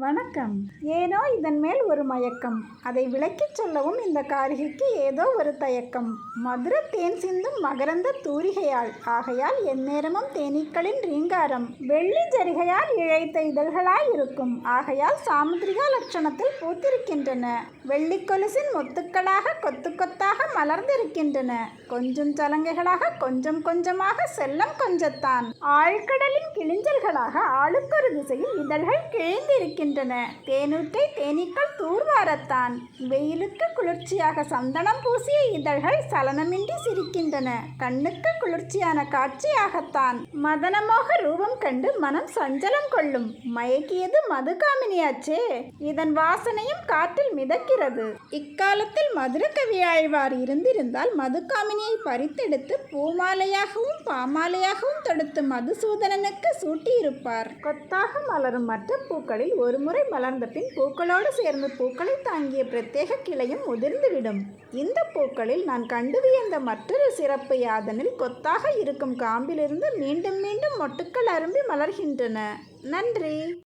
வணக்கம். ஏனோ இதன் மேல் ஒரு மயக்கம். அதை விளக்கிச் சொல்லவும் இந்த காரிகைக்கு ஏதோ ஒரு தயக்கம். மதுர தேன் சிந்தும் மகரந்த தூரிகையால். ஆகையால் எந்நேரமும் தேனீக்களின் ரீங்காரம். வெள்ளி ஜரிகையால் இழைத்த இதழ்களாய் இருக்கும். ஆகையால் சாமுத்திரிகா லட்சணத்தில் பூத்திருக்கின்றன. வெள்ளி கொலுசின் மொத்துக்களாக கொத்து கொத்தாக மலர்ந்திருக்கின்றன. கொஞ்சம் சலங்கைகளாக கொஞ்சம் கொஞ்சமாக செல்லம் கொஞ்சத்தான். ஆழ்கடலின் கிளிஞ்சல்களாக ஆளுக்கொரு திசையில் இதழ்கள் கிழிந்திருக்கின்றன. தேனூற்றை தேனீக்கள் தூர்வாரத்தான். வெயிலுக்கு குளிர்ச்சியாக சந்தனம் பூசிய இதழ்கள் சலனமின்றி சிரிக்கின்றன. கண்ணுக்கு குளிர்ச்சியான காட்சியாகத்தான். மதனமோக ரூபம் கண்டு மனம் சஞ்சலம் கொள்ளும். மயக்கியது மதுகாமினியாச்சே. இதன் வாசனையும் காற்றில் மிதக்கிறது. இக்காலத்தில் மதுர கவியாழ்வார் இருந்திருந்தால் மதுகாமினியை பறித்தெடுத்து பூமாலையாகவும் பாமாலையாகவும் தொடுத்து மதுசூதனனுக்கு சூட்டியிருப்பார். கொத்தாக மலரும் மற்ற பூக்களில் ஒரு ஒருமுறை மலர்ந்த பின் பூக்களோடு சேர்ந்து பூக்களை தாங்கிய பிரத்யேக கிளையும் உதிர்ந்துவிடும். இந்த பூக்களில் நான் கண்டு வியந்த மற்றொரு சிறப்பு யாதனில் கொத்தாக இருக்கும் காம்பிலிருந்து மீண்டும் மீண்டும் மொட்டுக்கள் அரும்பி மலர்கின்றன. நன்றி.